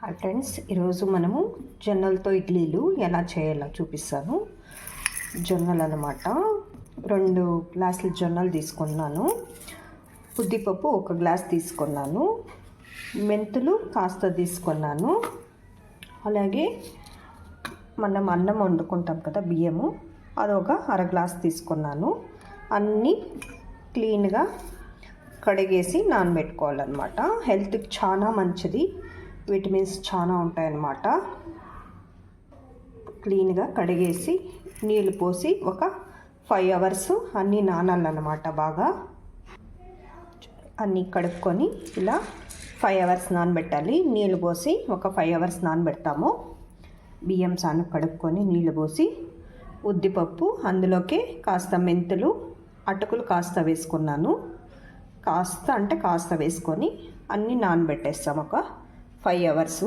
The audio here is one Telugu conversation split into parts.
హాయ్ ఫ్రెండ్స్ ఈరోజు మనము జొన్నలతో ఇడ్లీలు ఎలా చేయాలో చూపిస్తాను. జొన్నలు అనమాట రెండు గ్లాసులు జొన్నలు తీసుకున్నాను. ఉద్దిపప్పు ఒక గ్లాస్ తీసుకున్నాను. మెంతులు కాస్త తీసుకున్నాను. అలాగే మనం అన్నం వండుకుంటాం కదా బియ్యము అదొక అర గ్లాస్ తీసుకున్నాను. అన్నీ క్లీన్గా కడిగేసి నానబెట్టుకోవాలన్నమాట. హెల్త్కి చాలా మంచిది. విటమిన్స్ చాలా ఉంటాయన్నమాట. క్లీన్గా కడిగేసి నీళ్ళు పోసి ఒక ఫైవ్ అవర్స్ అన్నీ నానాలన్నమాట బాగా. అన్నీ కడుక్కొని ఇలా ఫైవ్ అవర్స్ నానబెట్టాలి. నీళ్ళు పోసి ఒక ఫైవ్ అవర్స్ నానబెడతాము. బియ్యం సాను కడుక్కొని నీళ్ళు పోసి ఉద్దిపప్పు అందులోకి కాస్త మెంతులు అటుకులు కాస్త వేసుకున్నాను. కాస్త అంటే కాస్త వేసుకొని అన్నీ నానబెట్టేస్తాం ఒక ఫైవ్ అవర్స్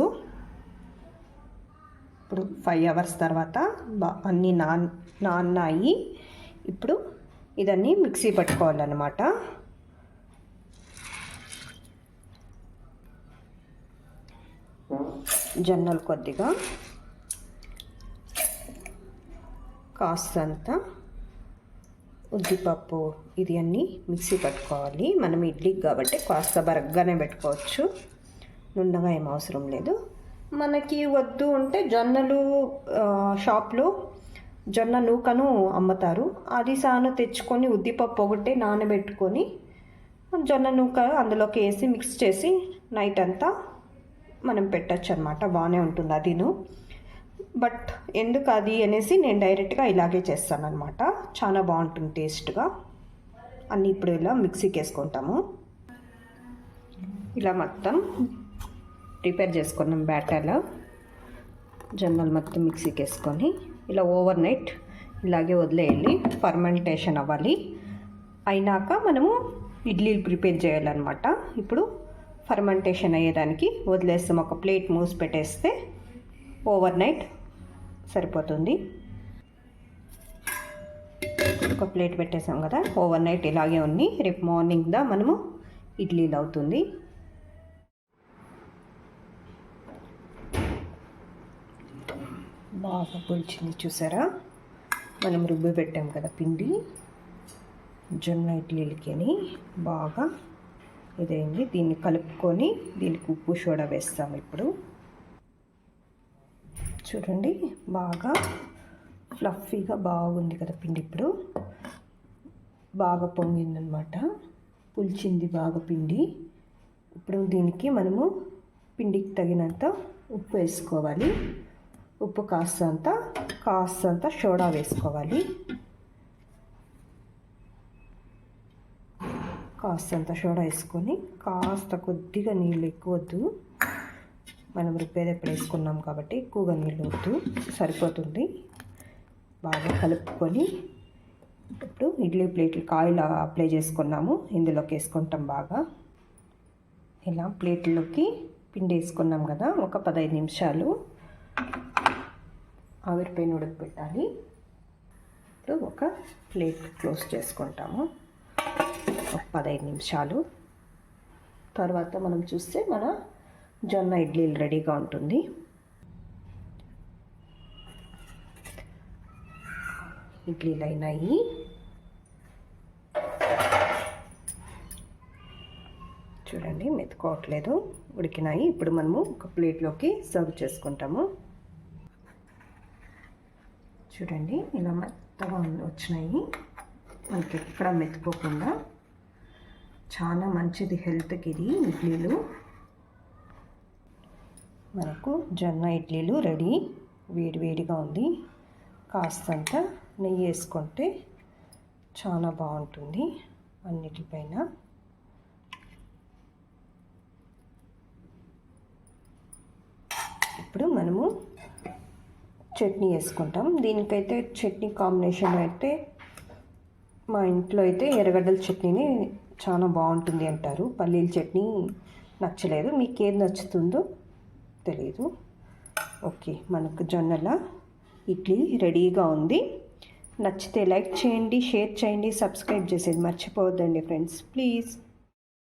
ఇప్పుడు ఫైవ్ అవర్స్ తర్వాత అన్నీ నాన్ నాన్నాయి. ఇప్పుడు ఇదన్నీ మిక్సీ పట్టుకోవాలన్నమాట. జొన్నలు కొద్దిగా. కాస్తంత ఉద్దిపప్పు ఇది అన్నీ మిక్సీ పట్టుకోవాలి. మనం ఇడ్లీకి కాబట్టి కాస్త బరగ్గానే పెట్టుకోవచ్చు. నుండగా ఏం అవసరం లేదు. మనకి వద్దు అంటే జొన్నలు షాప్లో జొన్న నూకను అమ్ముతారు. అది సాను తెచ్చుకొని ఉద్దిపప్పు ఒకటే నానబెట్టుకొని జొన్న నూక అందులోకి వేసి మిక్స్ చేసి నైట్ అంతా మనం పెట్టచ్చు అనమాట బాగానే ఉంటుంది అదిను. బట్ ఎందుకు అది అనేసి నేను డైరెక్ట్గా ఇలాగే చేస్తాను అనమాట చాలా బాగుంటుంది టేస్ట్గా. అన్నీ ఇప్పుడు ఇలా మిక్సీకి వేసుకుంటాము. ఇలా మొత్తం ప్రిపేర్ చేసుకున్నాం బ్యాటర్లో. జొన్నలు మొత్తం మిక్సీకి వేసుకొని ఇలా ఓవర్ నైట్ ఇలాగే వదిలేయాలి. ఫర్మెంటేషన్ అవ్వాలి. అయినాక మనము ఇడ్లీలు ప్రిపేర్ చేయాలన్నమాట. ఇప్పుడు ఫర్మెంటేషన్ అయ్యేదానికి వదిలేస్తాం. ఒక ప్లేట్ మూసి పెట్టేస్తే ఓవర్ నైట్ సరిపోతుంది. ఒక ప్లేట్ పెట్టేసాం కదా. ఓవర్ నైట్ ఇలాగే ఉంది. రేపు మార్నింగ్ దా మనము ఇడ్లీలు అవుతుంది. బాగా పులిచింది చూసారా? మనం రుబ్బి పెట్టాం కదా పిండి. జొన్న ఇడ్లీలకి అని బాగా ఇదైంది. దీన్ని కలుపుకొని దీనికి ఉప్పు సోడా వేస్తాము ఇప్పుడు. చూడండి బాగా ఫ్లఫీగా బాగుంది కదా పిండి ఇప్పుడు. బాగా పొంగిందనమాట పులిచింది బాగా పిండి. ఇప్పుడు దీనికి మనము పిండికి తగినంత ఉప్పు వేసుకోవాలి. ఉప్పు కాస్తంత కాస్తంత సోడా వేసుకోవాలి. కాస్తంత సోడా వేసుకొని కాస్త కొద్దిగా నీళ్ళు ఎక్కువ వద్దు. మనం రిపేర్ ఎప్పుడు వేసుకున్నాం కాబట్టి ఎక్కువగా నీళ్ళు వద్దు. సరిపోతుంది. బాగా కలుపుకొని ఇప్పుడు ఇడ్లీ ప్లేట్లు కాయలు అప్లై చేసుకున్నాము. ఇందులోకి వేసుకుంటాం బాగా. ఇలా ప్లేట్లోకి పిండి వేసుకున్నాం కదా ఒక పదహైదు నిమిషాలు. ఆవిరిపైన ఉడకబెట్టాలి ఇప్పుడు ఒక ప్లేట్ క్లోజ్ చేసుకుంటాము. ఒక పదహైదు నిమిషాలు. తర్వాత మనం చూస్తే మన జొన్న ఇడ్లీలు రెడీగా ఉంటుంది. ఇడ్లీలు అయినాయి. చూడండి మెతుకోవట్లేదు. ఉడికినాయి. ఇప్పుడు మనము ఒక ప్లేట్లోకి సర్వ్ చేసుకుంటాము. చూడండి ఇలా మెత్తగా వచ్చినాయి. మనకి ఎక్కడ మెత్తుకోకుండా చాలా మంచిది హెల్త్కి ఇది ఇడ్లీలు. మనకు జొన్న ఇడ్లీలు రెడీ. వేడివేడిగా ఉంది. కాస్తంత నెయ్యి వేసుకుంటే చాలా బాగుంటుంది అన్నిటిపైన. ఇప్పుడు మనము చట్నీ వేసుకుంటాం. దీనికైతే చట్నీ కాంబినేషన్ అయితే మా ఇంట్లో అయితే ఎర్రగడ్డల చట్నీనే చాలా బాగుంటుంది అంటారు. పల్లీల చట్నీ నచ్చలేదు. మీకు ఏది నచ్చుతుందో తెలియదు ఓకే మనకు జొన్నల ఇడ్లీ రెడీగా ఉంది. నచ్చితే లైక్ చేయండి షేర్ చేయండి సబ్స్క్రైబ్ చేసేది మర్చిపోవద్దండి ఫ్రెండ్స్. ప్లీజ్.